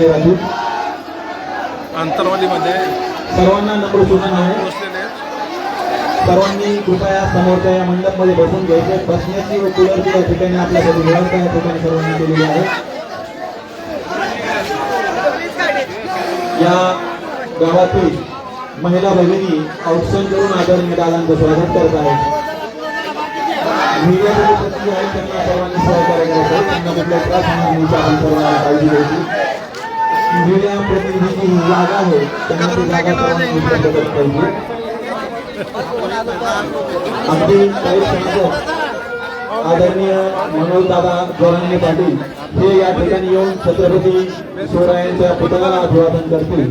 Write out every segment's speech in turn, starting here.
केले अंतरवालीमध्ये सर्वांना नम्र सूचना आहे. सर्वांनी कृपया समोरच्या या मंडपमध्ये बसून घ्यायचे. बसण्याची व कूलरची या ठिकाणी आपल्यासाठी व्यवस्था या ठिकाणी सर्वांनी केलेली आहे. या गावातील महिला भगिनी औक्षण करून आदरणीय दादांचं स्वागत करत आहेत. त्यांना सर्वांनी सहकार्य करायचं त्यांना कुठल्या त्रास होणार आपण सर्वांना काळजी घ्यायची. मीडिया प्रतिनिधीची जागा आहे. त्यांना ती जागा करत पाहिजे अगदी काही क्षणातच आदरणीय मनोज दादा जोरांगे पाटील हे या ठिकाणी येऊन छत्रपती शिवरायांच्या पुतळ्याला अभिवादन करतील.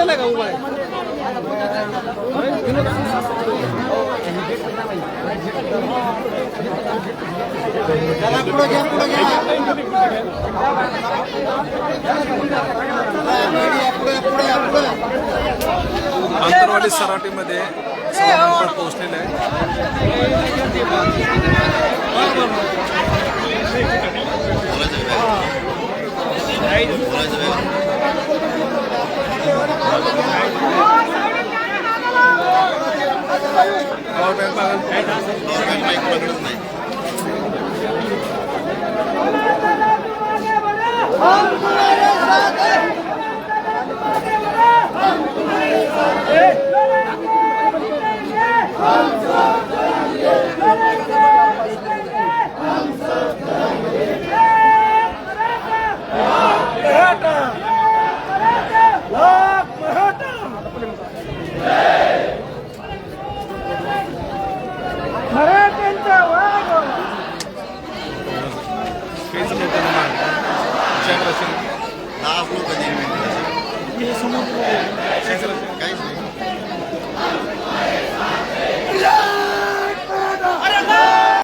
आहे का उभा आहे अंतरवाली सराटीमध्ये सर्व मंडळ पोहोचलेले आहे विचार असेल. विचार असेल.